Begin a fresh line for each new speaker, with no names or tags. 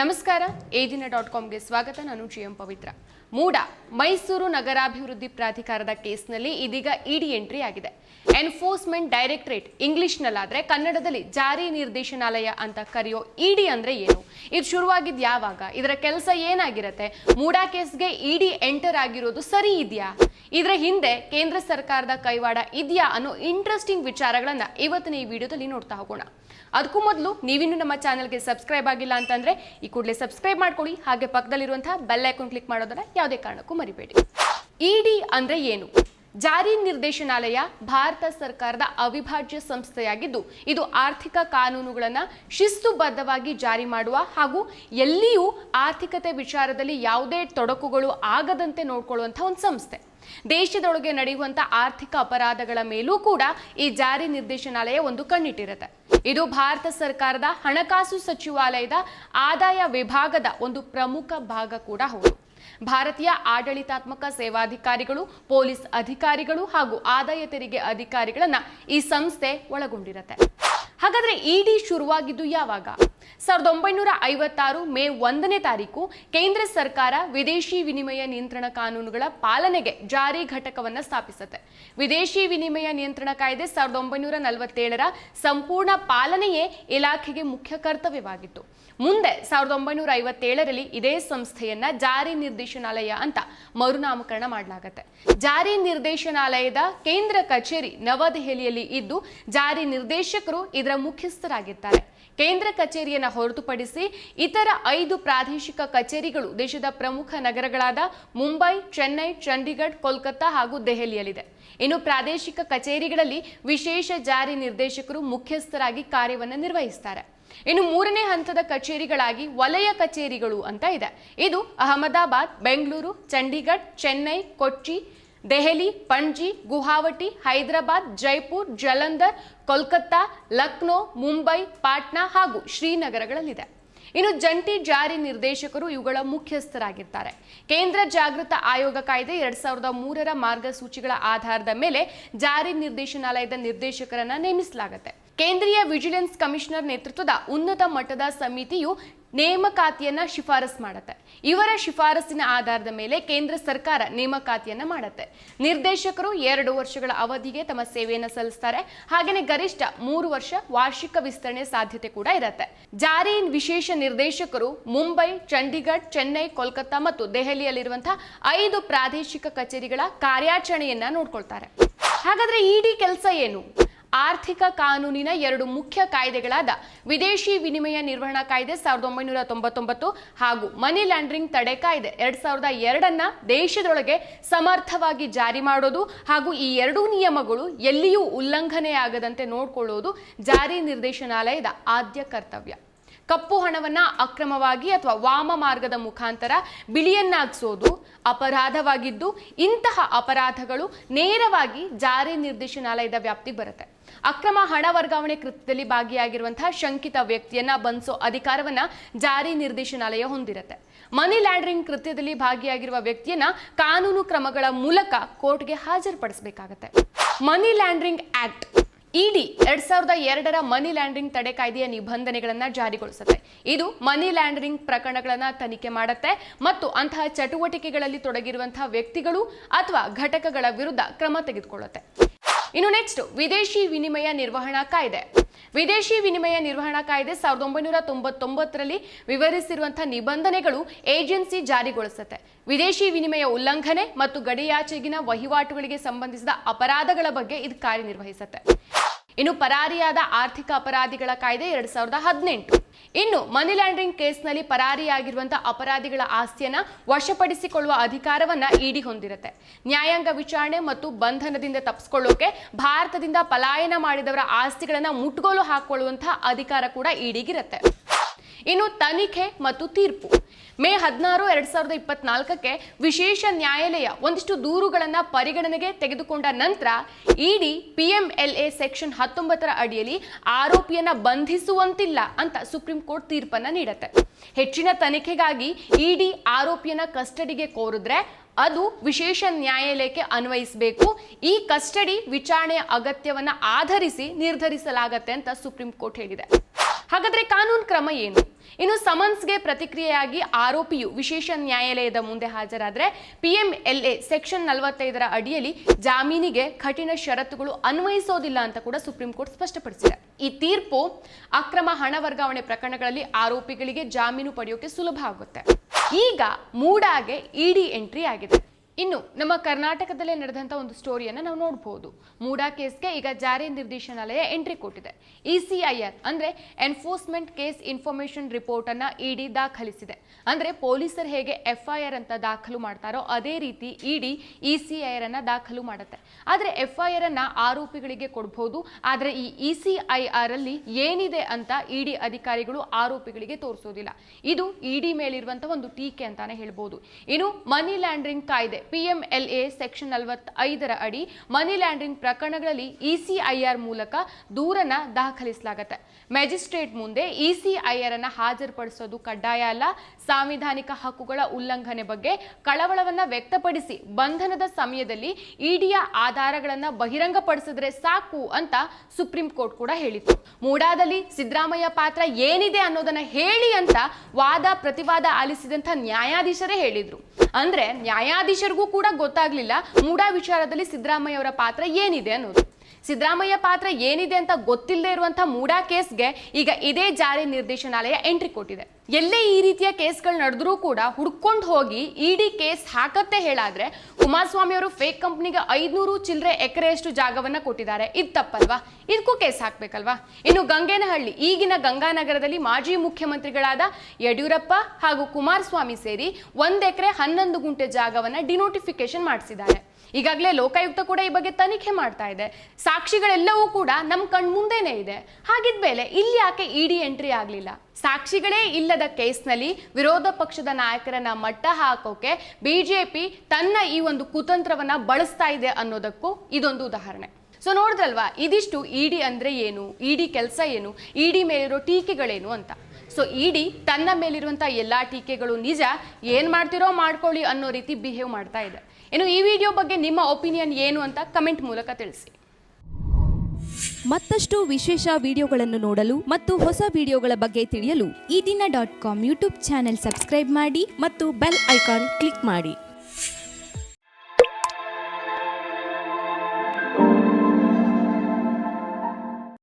ನಮಸ್ಕಾರ. ಏದಿನ ದಿನ ಡಾಟ್ ಕಾಮ್ಗೆ ಸ್ವಾಗತ. ನಾನು ಜಿ ಎಂ ಪವಿತ್ರ. ಮೂಡ, ಮೈಸೂರು ನಗರಾಭಿವೃದ್ಧಿ ಪ್ರಾಧಿಕಾರದ ಕೇಸ್ನಲ್ಲಿ ಇದೀಗ ಇಡಿ ಎಂಟ್ರಿ ಆಗಿದೆ. ಎನ್ಫೋರ್ಸ್ಮೆಂಟ್ ಡೈರೆಕ್ಟರೇಟ್ ಇಂಗ್ಲಿಷ್ನಲ್ಲಾದರೆ ಕನ್ನಡದಲ್ಲಿ ಜಾರಿ ನಿರ್ದೇಶನಾಲಯ ಅಂತ ಕರೆಯೋ ಇಡಿ ಅಂದರೆ ಏನು? ಇದು ಶುರುವಾಗಿದ್ದು ಯಾವಾಗ? ಇದರ ಕೆಲಸ ಏನಾಗಿರುತ್ತೆ? ಮೂಡಾ ಕೇಸ್ಗೆ ಇಡಿ ಎಂಟರ್ ಆಗಿರೋದು ಸರಿ ಇದೆಯಾ? ಇದರ ಹಿಂದೆ ಕೇಂದ್ರ ಸರ್ಕಾರದ ಕೈವಾಡ ಇದೆಯಾ ಅನ್ನೋ ಇಂಟ್ರೆಸ್ಟಿಂಗ್ ವಿಚಾರಗಳನ್ನು ಇವತ್ತಿನ ಈ ವಿಡಿಯೋದಲ್ಲಿ ನೋಡ್ತಾ ಹೋಗೋಣ. ಅದಕ್ಕೂ ಮೊದಲು ನೀವಿನ್ನು ನಮ್ಮ ಚಾನಲ್ಗೆ ಸಬ್ಸ್ಕ್ರೈಬ್ ಆಗಿಲ್ಲ ಅಂತಂದ್ರೆ ಈ ಕೂಡಲೇ ಸಬ್ಸ್ಕ್ರೈಬ್ ಮಾಡ್ಕೊಳ್ಳಿ. ಹಾಗೆ ಪಕ್ಕದಲ್ಲಿರುವಂತಹ ಬೆಲ್ ಐಕಾನ್ ಕ್ಲಿಕ್ ಮಾಡೋದನ್ನ ಯಾವುದೇ ಕಾರಣಕ್ಕೂ ಮರಿಬೇಡಿ. ಇಡಿ ಅಂದ್ರೆ ಏನು? ಜಾರಿ ನಿರ್ದೇಶನಾಲಯ ಭಾರತ ಸರ್ಕಾರದ ಅವಿಭಾಜ್ಯ ಸಂಸ್ಥೆಯಾಗಿದ್ದು, ಇದು ಆರ್ಥಿಕ ಕಾನೂನುಗಳನ್ನು ಶಿಸ್ತುಬದ್ಧವಾಗಿ ಜಾರಿ ಮಾಡುವ ಹಾಗೂ ಎಲ್ಲಿಯೂ ಆರ್ಥಿಕತೆ ವಿಚಾರದಲ್ಲಿ ಯಾವುದೇ ತೊಡಕುಗಳು ಆಗದಂತೆ ನೋಡಿಕೊಳ್ಳುವಂಥ ಒಂದು ಸಂಸ್ಥೆ. ದೇಶದೊಳಗೆ ನಡೆಯುವಂಥ ಆರ್ಥಿಕ ಅಪರಾಧಗಳ ಮೇಲೂ ಕೂಡ ಈ ಜಾರಿ ನಿರ್ದೇಶನಾಲಯ ಒಂದು ಕಣ್ಣಿಟ್ಟಿರುತ್ತೆ. ಇದು ಭಾರತ ಸರ್ಕಾರದ ಹಣಕಾಸು ಸಚಿವಾಲಯದ ಆದಾಯ ವಿಭಾಗದ ಒಂದು ಪ್ರಮುಖ ಭಾಗ ಕೂಡ ಹೌದು. ಭಾರತೀಯ ಆಡಳಿತಾತ್ಮಕ ಸೇವಾಧಿಕಾರಿಗಳು ಪೊಲೀಸ್ ಅಧಿಕಾರಿಗಳು ಹಾಗೂ ಆದಾಯ ತೆರಿಗೆ ಅಧಿಕಾರಿಗಳನ್ನ ಈ ಸಂಸ್ಥೆ ಒಳಗೊಂಡಿರುತ್ತೆ. ಹಾಗಾದ್ರೆ ಇಡಿ ಶುರುವಾಗಿದ್ದು ಯಾವಾಗ? ಸಾವಿರದ ಒಂಬೈನೂರ ಐವತ್ತಾರು ಮೇ ಒಂದನೇ ತಾರೀಕು ಕೇಂದ್ರ ಸರ್ಕಾರ ವಿದೇಶಿ ವಿನಿಮಯ ನಿಯಂತ್ರಣ ಕಾನೂನುಗಳ ಪಾಲನೆಗೆ ಜಾರಿ ಘಟಕವನ್ನ ಸ್ಥಾಪಿಸುತ್ತೆ. ವಿದೇಶಿ ವಿನಿಮಯ ನಿಯಂತ್ರಣ ಕಾಯ್ದೆ ಸಾವಿರದ ಒಂಬೈನೂರ ನಲವತ್ತೇಳರ ಸಂಪೂರ್ಣ ಪಾಲನೆಯೇ ಇಲಾಖೆಗೆ ಮುಖ್ಯ ಕರ್ತವ್ಯವಾಗಿತ್ತು. ಮುಂದೆ ಸಾವಿರದ ಒಂಬೈನೂರ ಐವತ್ತೇಳರಲ್ಲಿ ಇದೇ ಸಂಸ್ಥೆಯನ್ನ ಜಾರಿ ನಿರ್ದೇಶನಾಲಯ ಅಂತ ಮರುನಾಮಕರಣ ಮಾಡಲಾಗುತ್ತೆ. ಜಾರಿ ನಿರ್ದೇಶನಾಲಯದ ಕೇಂದ್ರ ಕಚೇರಿ ನವದೆಹಲಿಯಲ್ಲಿ ಇದ್ದು ಜಾರಿ ನಿರ್ದೇಶಕರು ಇದರ ಮುಖ್ಯಸ್ಥರಾಗಿರ್ತಾರೆ ಕೇಂದ್ರ ಕಚೇರಿಯನ್ನು ಹೊರತುಪಡಿಸಿ ಇತರ ಐದು ಪ್ರಾದೇಶಿಕ ಕಚೇರಿಗಳು ದೇಶದ ಪ್ರಮುಖ ನಗರಗಳಾದ ಮುಂಬೈ, ಚೆನ್ನೈ, ಚಂಡೀಗಢ, ಕೋಲ್ಕತ್ತಾ ಹಾಗೂ ದೆಹಲಿಯಲ್ಲಿದೆ. ಇನ್ನು ಪ್ರಾದೇಶಿಕ ಕಚೇರಿಗಳಲ್ಲಿ ವಿಶೇಷ ಜಾರಿ ನಿರ್ದೇಶಕರು ಮುಖ್ಯಸ್ಥರಾಗಿ ಕಾರ್ಯವನ್ನು ನಿರ್ವಹಿಸ್ತಾರೆ. ಇನ್ನು ಮೂರನೇ ಹಂತದ ಕಚೇರಿಗಳಾಗಿ ವಲಯ ಕಚೇರಿಗಳು ಅಂತ ಇದೆ. ಇದು ಅಹಮದಾಬಾದ್, ಬೆಂಗಳೂರು, ಚಂಡೀಗಢ, ಚೆನ್ನೈ, ಕೊಚ್ಚಿ ದೆಹಲಿ, ಪಣಜಿ, ಗುವಾಹಟಿ, ಹೈದರಾಬಾದ್, ಜೈಪುರ್, ಜಲಂಧರ್, ಕೋಲ್ಕತ್ತಾ, ಲಕ್ನೋ, ಮುಂಬೈ, ಪಾಟ್ನಾ ಹಾಗೂ ಶ್ರೀನಗರಗಳಲ್ಲಿದೆ. ಇನ್ನು ಜಂಟಿ ಜಾರಿ ನಿರ್ದೇಶಕರು ಇವುಗಳ ಮುಖ್ಯಸ್ಥರಾಗಿರ್ತಾರೆ. ಕೇಂದ್ರ ಜಾಗೃತ ಆಯೋಗ ಕಾಯ್ದೆ ಎರಡ್ ಸಾವಿರದ ಮೂರರ ಮಾರ್ಗಸೂಚಿಗಳ ಆಧಾರದ ಮೇಲೆ ಜಾರಿ ನಿರ್ದೇಶನಾಲಯದ ನಿರ್ದೇಶಕರನ್ನ ನೇಮಿಸಲಾಗುತ್ತೆ. ಕೇಂದ್ರೀಯ ವಿಜಿಲೆನ್ಸ್ ಕಮಿಷನರ್ ನೇತೃತ್ವದ ಉನ್ನತ ಮಟ್ಟದ ಸಮಿತಿಯು ನೇಮಕಾತಿಯನ್ನ ಶಿಫಾರಸ್ ಮಾಡುತ್ತೆ. ಇವರ ಶಿಫಾರಸಿನ ಆಧಾರದ ಮೇಲೆ ಕೇಂದ್ರ ಸರ್ಕಾರ ನೇಮಕಾತಿಯನ್ನ ಮಾಡುತ್ತೆ. ನಿರ್ದೇಶಕರು ಎರಡು ವರ್ಷಗಳ ಅವಧಿಗೆ ತಮ್ಮ ಸೇವೆಯನ್ನು ಸಲ್ಲಿಸ್ತಾರೆ. ಹಾಗೆಯೇ ಗರಿಷ್ಠ ಮೂರು ವರ್ಷ ವಾರ್ಷಿಕ ವಿಸ್ತರಣೆ ಸಾಧ್ಯತೆ ಕೂಡ ಇರುತ್ತೆ. ಜಾರಿ ವಿಶೇಷ ನಿರ್ದೇಶಕರು ಮುಂಬೈ, ಚಂಡೀಗಢ, ಚೆನ್ನೈ, ಕೋಲ್ಕತ್ತಾ ಮತ್ತು ದೆಹಲಿಯಲ್ಲಿರುವಂತಹ ಐದು ಪ್ರಾದೇಶಿಕ ಕಚೇರಿಗಳ ಕಾರ್ಯಾಚರಣೆಯನ್ನ ನೋಡ್ಕೊಳ್ತಾರೆ. ಹಾಗಾದ್ರೆ ಇಡಿ ಕೆಲಸ ಏನು? ಆರ್ಥಿಕ ಕಾನೂನಿನ ಎರಡು ಮುಖ್ಯ ಕಾಯ್ದೆಗಳಾದ ವಿದೇಶಿ ವಿನಿಮಯ ನಿರ್ವಹಣಾ ಕಾಯ್ದೆ ಸಾವಿರದ ಒಂಬೈನೂರ ತೊಂಬತ್ತೊಂಬತ್ತು ಹಾಗೂ ಮನಿ ಲಾಂಡ್ರಿಂಗ್ ತಡೆ ಕಾಯ್ದೆ ಎರಡ್ ಸಾವಿರದ ಎರಡನ್ನ ದೇಶದೊಳಗೆ ಸಮರ್ಥವಾಗಿ ಜಾರಿ ಮಾಡೋದು ಹಾಗೂ ಈ ಎರಡೂ ನಿಯಮಗಳು ಎಲ್ಲಿಯೂ ಉಲ್ಲಂಘನೆಯಾಗದಂತೆ ನೋಡಿಕೊಳ್ಳುವುದು ಜಾರಿ ನಿರ್ದೇಶನಾಲಯದ ಆದ್ಯ ಕರ್ತವ್ಯ. ಕಪ್ಪು ಹಣವನ್ನ ಅಕ್ರಮವಾಗಿ ಅಥವಾ ವಾಮ ಮಾರ್ಗದ ಮುಖಾಂತರ ಬಿಳಿಯನ್ನಾಗಿಸೋದು ಅಪರಾಧವಾಗಿದ್ದು, ಇಂತಹ ಅಪರಾಧಗಳು ನೇರವಾಗಿ ಜಾರಿ ನಿರ್ದೇಶನಾಲಯದ ವ್ಯಾಪ್ತಿಗೆ ಬರುತ್ತೆ. ಅಕ್ರಮ ಹಣ ವರ್ಗಾವಣೆ ಕೃತ್ಯದಲ್ಲಿ ಭಾಗಿಯಾಗಿರುವಂತಹ ಶಂಕಿತ ವ್ಯಕ್ತಿಯನ್ನ ಬಂಧಿಸೋ ಅಧಿಕಾರವನ್ನ ಜಾರಿ ನಿರ್ದೇಶನಾಲಯ ಹೊಂದಿರುತ್ತೆ. ಮನಿ ಲ್ಯಾಂಡ್ರಿಂಗ್ ಕೃತ್ಯದಲ್ಲಿ ಭಾಗಿಯಾಗಿರುವ ವ್ಯಕ್ತಿಯನ್ನ ಕಾನೂನು ಕ್ರಮಗಳ ಮೂಲಕ ಕೋರ್ಟ್ಗೆ ಹಾಜರುಪಡಿಸಬೇಕಾಗತ್ತೆ. ಮನಿ ಲ್ಯಾಂಡ್ರಿಂಗ್ ಆಕ್ಟ್ ಇಡಿ ಎರಡ್ ಸಾವಿರದ ಎರಡರ ಮನಿ ಲ್ಯಾಂಡ್ರಿಂಗ್ ತಡೆ ಕಾಯ್ದೆಯ ನಿಬಂಧನೆಗಳನ್ನ ಜಾರಿಗೊಳಿಸುತ್ತೆ. ಇದು ಮನಿ ಲ್ಯಾಂಡ್ರಿಂಗ್ ಪ್ರಕರಣಗಳನ್ನ ತನಿಖೆ ಮಾಡುತ್ತೆ ಮತ್ತು ಅಂತಹ ಚಟುವಟಿಕೆಗಳಲ್ಲಿ ತೊಡಗಿರುವಂತಹ ವ್ಯಕ್ತಿಗಳು ಅಥವಾ ಘಟಕಗಳ ವಿರುದ್ಧ ಕ್ರಮ ತೆಗೆದುಕೊಳ್ಳುತ್ತೆ. ಇನ್ನು ನೆಕ್ಸ್ಟ್, ವಿದೇಶಿ ವಿನಿಮಯ ನಿರ್ವಹಣಾ ಕಾಯ್ದೆ. ವಿದೇಶಿ ವಿನಿಮಯ ನಿರ್ವಹಣಾ ಕಾಯ್ದೆ ಸಾವಿರದ ಒಂಬೈನೂರ ತೊಂಬತ್ತೊಂಬತ್ತರಲ್ಲಿ ವಿವರಿಸಿರುವಂತಹ ನಿಬಂಧನೆಗಳು ಏಜೆನ್ಸಿ ಜಾರಿಗೊಳಿಸುತ್ತೆ. ವಿದೇಶಿ ವಿನಿಮಯ ಉಲ್ಲಂಘನೆ ಮತ್ತು ಗಡಿಯಾಚೆಗಿನ ವಹಿವಾಟುಗಳಿಗೆ ಸಂಬಂಧಿಸಿದ ಅಪರಾಧಗಳ ಬಗ್ಗೆ ಇದು ಕಾರ್ಯನಿರ್ವಹಿಸುತ್ತೆ. ಇನ್ನು ಪರಾರಿಯಾದ ಆರ್ಥಿಕ ಅಪರಾಧಿಗಳ ಕಾಯ್ದೆ ಎರಡ್ ಸಾವಿರದ ಹದಿನೆಂಟು. ಇನ್ನು ಮನಿ ಲ್ಯಾಂಡ್ರಿಂಗ್ ಕೇಸ್ನಲ್ಲಿ ಪರಾರಿಯಾಗಿರುವಂತಹ ಅಪರಾಧಿಗಳ ಆಸ್ತಿಯನ್ನ ವಶಪಡಿಸಿಕೊಳ್ಳುವ ಅಧಿಕಾರವನ್ನ ಇಡಿ ಹೊಂದಿರುತ್ತೆ. ನ್ಯಾಯಾಂಗ ವಿಚಾರಣೆ ಮತ್ತು ಬಂಧನದಿಂದ ತಪ್ಪಿಸ್ಕೊಳ್ಳೋಕೆ ಭಾರತದಿಂದ ಪಲಾಯನ ಮಾಡಿದವರ ಆಸ್ತಿಗಳನ್ನ ಮುಟ್ಗೋಲು ಹಾಕೊಳ್ಳುವಂತಹ ಅಧಿಕಾರ ಕೂಡ ಇಡಿಗಿರುತ್ತೆ. ಇನ್ನು ತನಿಖೆ ಮತ್ತು ತೀರ್ಪು. ಮೇ ಹದಿನಾರು, ಎರಡ್ ಸಾವಿರದ ಇಪ್ಪತ್ನಾಲ್ಕಕ್ಕೆ ವಿಶೇಷ ನ್ಯಾಯಾಲಯ ಒಂದಿಷ್ಟು ದೂರುಗಳನ್ನು ಪರಿಗಣನೆಗೆ ತೆಗೆದುಕೊಂಡ ನಂತರ ಇಡಿ ಎ ಸೆಕ್ಷನ್ ಹತ್ತೊಂಬತ್ತರ ಅಡಿಯಲ್ಲಿ ಆರೋಪಿಯನ್ನ ಬಂಧಿಸುವಂತಿಲ್ಲ ಅಂತ ಸುಪ್ರೀಂ ಕೋರ್ಟ್ ತೀರ್ಪನ್ನ ನೀಡುತ್ತೆ. ಹೆಚ್ಚಿನ ತನಿಖೆಗಾಗಿ ಇಡಿ ಆರೋಪಿಯನ್ನ ಕಸ್ಟಡಿಗೆ ಕೋರಿದ್ರೆ ಅದು ವಿಶೇಷ ನ್ಯಾಯಾಲಯಕ್ಕೆ ಅನ್ವಯಿಸಬೇಕು. ಈ ಕಸ್ಟಡಿ ವಿಚಾರಣೆಯ ಅಗತ್ಯವನ್ನ ಆಧರಿಸಿ ನಿರ್ಧರಿಸಲಾಗತ್ತೆ ಅಂತ ಸುಪ್ರೀಂ ಕೋರ್ಟ್ ಹೇಳಿದೆ. ಹಾಗಾದ್ರೆ ಕಾನೂನು ಕ್ರಮ ಏನು? ಇನ್ನು ಸಮನ್ಸ್ಗೆ ಪ್ರತಿಕ್ರಿಯೆಯಾಗಿ ಆರೋಪಿಯು ವಿಶೇಷ ನ್ಯಾಯಾಲಯದ ಮುಂದೆ ಹಾಜರಾದ್ರೆ ಎ ಸೆಕ್ಷನ್ ನಲವತ್ತೈದರ ಅಡಿಯಲ್ಲಿ ಜಾಮೀನಿಗೆ ಕಠಿಣ ಷರತ್ತುಗಳು ಅನ್ವಯಿಸೋದಿಲ್ಲ ಅಂತ ಕೂಡ ಸುಪ್ರೀಂ ಕೋರ್ಟ್ ಸ್ಪಷ್ಟಪಡಿಸಿದೆ. ಈ ತೀರ್ಪು ಅಕ್ರಮ ಹಣ ವರ್ಗಾವಣೆ ಪ್ರಕರಣಗಳಲ್ಲಿ ಆರೋಪಿಗಳಿಗೆ ಜಾಮೀನು ಪಡೆಯೋಕೆ ಸುಲಭ ಆಗುತ್ತೆ. ಈಗ ಮೂಡಾಗೆ ಇಡಿ ಎಂಟ್ರಿ ಆಗಿದೆ. ಇನ್ನು ನಮ್ಮ ಕರ್ನಾಟಕದಲ್ಲೇ ನಡೆದಂಥ ಒಂದು ಸ್ಟೋರಿಯನ್ನು ನಾವು ನೋಡಬಹುದು ಮೂಡಾ ಕೇಸ್ಗೆ ಈಗ ಜಾರಿ ನಿರ್ದೇಶನಾಲಯ ಎಂಟ್ರಿ ಕೊಟ್ಟಿದೆ. ಇಸಿಐಆರ್ ಆರ್ ಅಂದರೆ ಎನ್ಫೋರ್ಸ್ಮೆಂಟ್ ಕೇಸ್ ಇನ್ಫಾರ್ಮೇಶನ್ ರಿಪೋರ್ಟ್ ಅನ್ನ ಇಡಿ ದಾಖಲಿಸಿದೆ. ಅಂದರೆ ಪೊಲೀಸರು ಹೇಗೆ ಎಫ್ಐಆರ್ ಅಂತ ದಾಖಲು ಮಾಡ್ತಾರೋ ಅದೇ ರೀತಿ ED ECIR C I R ಅನ್ನ ದಾಖಲು ಮಾಡುತ್ತೆ. ಆದರೆ ಎಫ್ಐಆರ್ ಅನ್ನ ಆರೋಪಿಗಳಿಗೆ ಕೊಡಬಹುದು ಆದರೆ ಈ ಇಸಿಐಆರ್ ಅಲ್ಲಿ ಏನಿದೆ ಅಂತ ಇಡಿ ಅಧಿಕಾರಿಗಳು ಆರೋಪಿಗಳಿಗೆ ತೋರಿಸೋದಿಲ್ಲ. ಇದು ಇಡಿ ಮೇಲಿರುವಂತಹ ಒಂದು ಟೀಕೆ ಅಂತಾನೆ ಹೇಳ್ಬೋದು. ಇನ್ನು ಮನಿ ಲ್ಯಾಂಡ್ರಿಂಗ್ ಕಾಯ್ದೆ. ಪಿಎಂಎಲ್ಎ ಸೆಕ್ಷನ್ ನಲವತ್ತೈದರ ಅಡಿ ಮನಿ ಲ್ಯಾಂಡ್ರಿಂಗ್ ಪ್ರಕರಣಗಳಲ್ಲಿ ಇಸಿಐಆರ್ ಮೂಲಕ ದೂರನ್ನ ದಾಖಲಿಸಲಾಗುತ್ತೆ. ಮ್ಯಾಜಿಸ್ಟ್ರೇಟ್ ಮುಂದೆ ಇಸಿಐಆರ್ ಅನ್ನ ಹಾಜರುಪಡಿಸೋದು ಕಡ್ಡಾಯ ಅಲ್ಲ. ಸಾಂವಿಧಾನಿಕ ಹಕ್ಕುಗಳ ಉಲ್ಲಂಘನೆ ಬಗ್ಗೆ ಕಳವಳವನ್ನ ವ್ಯಕ್ತಪಡಿಸಿ ಬಂಧನದ ಸಮಯದಲ್ಲಿ ಇಡಿಯ ಆಧಾರಗಳನ್ನ ಬಹಿರಂಗಪಡಿಸಿದ್ರೆ ಸಾಕು ಅಂತ ಸುಪ್ರೀಂ ಕೋರ್ಟ್ ಕೂಡ ಹೇಳಿತು ಮೂಡಾದಲ್ಲಿ ಸಿದ್ದರಾಮಯ್ಯ ಪಾತ್ರ ಏನಿದೆ ಅನ್ನೋದನ್ನ ಹೇಳಿ ಅಂತ ವಾದ ಪ್ರತಿವಾದ ಆಲಿಸಿದಂತ ನ್ಯಾಯಾಧೀಶರೇ ಹೇಳಿದ್ರು. ಅಂದ್ರೆ ನ್ಯಾಯಾಧೀಶರಿಗೂ ಕೂಡ ಗೊತ್ತಾಗ್ಲಿಲ್ಲ. ಮೂಡಾ ವಿಚಾರದಲ್ಲಿ ಸಿದ್ದರಾಮಯ್ಯ ಅವರ ಪಾತ್ರ ಏನಿದೆ ಅನ್ನೋದು. ಸಿದ್ದರಾಮಯ್ಯ ಪಾತ್ರ ಏನಿದೆ ಅಂತ ಗೊತ್ತಿಲ್ಲದೆ ಇರುವಂತಹ ಮೂಡಾ ಕೇಸ್ಗೆ ಈಗ ಇದೇ ಜಾರಿ ನಿರ್ದೇಶನಾಲಯ ಎಂಟ್ರಿ ಕೊಟ್ಟಿದೆ. ಎಲ್ಲೇ ಈ ರೀತಿಯ ಕೇಸ್ಗಳು ನಡೆದ್ರೂ ಕೂಡ ಹುಡ್ಕೊಂಡು ಹೋಗಿ ಇಡಿ ಕೇಸ್ ಹಾಕತ್ತೆ ಹೇಳಾದ್ರೆ ಕುಮಾರಸ್ವಾಮಿ ಅವರು ಫೇಕ್ ಕಂಪ್ನಿಗೆ ಐದ್ನೂರು ಚಿಲ್ಲರೆ ಎಕರೆಯಷ್ಟು ಜಾಗವನ್ನ ಕೊಟ್ಟಿದ್ದಾರೆ. ಇದು ತಪ್ಪಲ್ವಾ? ಇದಕ್ಕೂ ಕೇಸ್ ಹಾಕ್ಬೇಕಲ್ವಾ? ಇನ್ನು ಗಂಗೇನಹಳ್ಳಿ, ಈಗಿನ ಗಂಗಾನಗರದಲ್ಲಿ ಮಾಜಿ ಮುಖ್ಯಮಂತ್ರಿಗಳಾದ ಯಡಿಯೂರಪ್ಪ ಹಾಗೂ ಕುಮಾರಸ್ವಾಮಿ ಸೇರಿ ಒಂದ್ ಎಕರೆ ಹನ್ನೊಂದು ಗುಂಟೆ ಜಾಗವನ್ನ ಡಿನೋಟಿಫಿಕೇಶನ್ ಮಾಡಿಸಿದ್ದಾರೆ. ಈಗಾಗಲೇ ಲೋಕಾಯುಕ್ತ ಕೂಡ ಈ ಬಗ್ಗೆ ತನಿಖೆ ಮಾಡ್ತಾ ಇದೆ. ಸಾಕ್ಷಿಗಳೆಲ್ಲವೂ ಕೂಡ ನಮ್ಮ ಕಣ್ ಮುಂದೆನೇ ಇದೆ. ಹಾಗಿದ್ಮೇಲೆ ಇಲ್ಲಿ ಯಾಕೆ ಇಡಿ ಎಂಟ್ರಿ ಆಗಲಿಲ್ಲ? ಸಾಕ್ಷಿಗಳೇ ಇಲ್ಲದ ಕೇಸ್ನಲ್ಲಿ ವಿರೋಧ ಪಕ್ಷದ ನಾಯಕರನ್ನ ಮಟ್ಟ ಹಾಕೋಕೆ ಬಿಜೆಪಿ ತನ್ನ ಈ ಒಂದು ಕುತಂತ್ರವನ್ನ ಬಳಸ್ತಾ ಇದೆ ಅನ್ನೋದಕ್ಕೂ ಇದೊಂದು ಉದಾಹರಣೆ. ಸೊ ನೋಡಿದ್ರಲ್ವಾ, ಇದಿಷ್ಟು ಇಡಿ ಅಂದ್ರೆ ಏನು? ಇಡಿ ಕೆಲಸ ಏನು? ಇಡಿ ಮೇಲಿರೋ ಟೀಕೆಗಳೇನು ಅಂತ? ಸೊ ಇಡಿ ತನ್ನ ಮೇಲಿರುವಂಥ ಎಲ್ಲ ಟೀಕೆಗಳು ನಿಜ, ಏನು ಮಾಡ್ತಿರೋ ಮಾಡ್ಕೊಳ್ಳಿ ಅನ್ನೋ ರೀತಿ ಬಿಹೇವ್ ಮಾಡ್ತಾ ಇದೆ. ಇನ್ನು ಈ ವಿಡಿಯೋ ಬಗ್ಗೆ ನಿಮ್ಮ ಒಪಿನಿಯನ್ ಏನು ಅಂತ ಕಮೆಂಟ್ ಮೂಲಕ ತಿಳಿಸಿ.
ಮತ್ತಷ್ಟು ವಿಶೇಷ ವಿಡಿಯೋಗಳನ್ನು ನೋಡಲು ಮತ್ತು ಹೊಸ ವಿಡಿಯೋಗಳ ಬಗ್ಗೆ ತಿಳಿಯಲು
Ee Dina dot com YouTube channel subscribe ಮಾಡಿ
ಮತ್ತು ಬೆಲ್ ಐಕಾನ್ ಕ್ಲಿಕ್ ಮಾಡಿ.